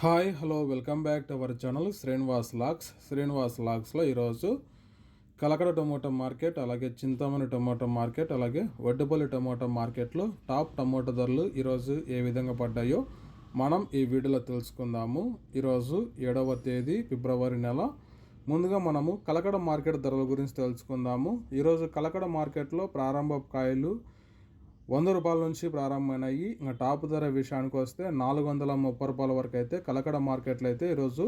Hi hello welcome back to our channel Srinivas lakhs. Srinivas లాక్స్లో ఈరోజు Kalakada tomato market అలాగే Chintamani tomato market అలాగే వడ్డుపల్లి టమోటా మార్కెట్లో టాప్ టమోటా ధరలు ఈరోజు ఏ విధంగా పడ్డాయో మనం ఈ వీడియోలో తెలుసుకుందాము. ఈరోజు ఏడవ తేదీ ఫిబ్రవరి నెల. ముందుగా మనము కలకడ మార్కెట్ ధరల గురించి తెలుసుకుందాము. ఈరోజు కలకడ మార్కెట్లో ప్రారంభ కాయలు వంద రూపాయల నుంచి ప్రారంభమైనాయి. ఇంకా టాప్ ధర విషయానికి వస్తే నాలుగు వందల ముప్పై రూపాయల వరకు అయితే కలకడ మార్కెట్లో అయితే ఈరోజు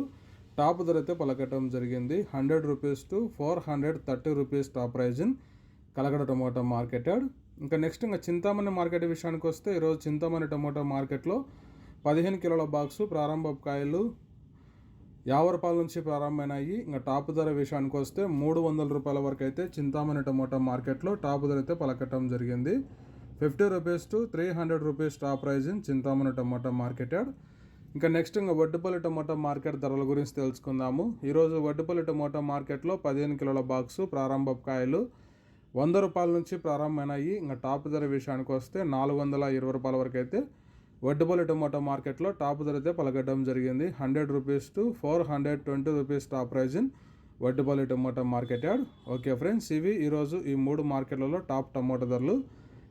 టాప్ ధర అయితే పలకటం జరిగింది. Hundred rupees to four hundred thirty rupees top price in Kalakada tomato market yard. ఇంకా నెక్స్ట్ ఇంకా చింతామణి మార్కెట్ విషయానికి వస్తే ఈరోజు చింతామణి టమోటా మార్కెట్లో పదిహేను కిలోల బాక్సు ప్రారంభ కాయలు యాభై రూపాయల నుంచి ప్రారంభమైనాయి. ఇంకా టాప్ ధర విషయానికి వస్తే మూడు వందల రూపాయల వరకు అయితే చింతామణి టమోటా మార్కెట్లో టాప్ ధర అయితే పలకటం జరిగింది. Fifty rupees to three hundred rupees top price in Chintamani tomato market yard ఇంకా నెక్స్ట్ ఇంకా వడ్డుపల్లి టమాటా మార్కెట్ ధరల గురించి తెలుసుకుందాము. ఈరోజు వడ్డుపల్లి టమాటా మార్కెట్లో పదిహేను కిలోల బాక్సు ప్రారంభ కాయలు వంద రూపాయల నుంచి ప్రారంభమైనాయి. ఇంకా టాప్ ధర విషయానికి వస్తే నాలుగు వందల ఇరవై రూపాయల వరకు అయితే వడ్డుపల్లి టమాటా మార్కెట్లో టాప్ ధర అయితే పలకడం జరిగింది. Hundred rupees to four hundred twenty rupees top price in Vaddupalli tomato market yard. Okay friends ఇవి ఈరోజు ఈ మూడు మార్కెట్లలో టాప్ టమాటా ధరలు.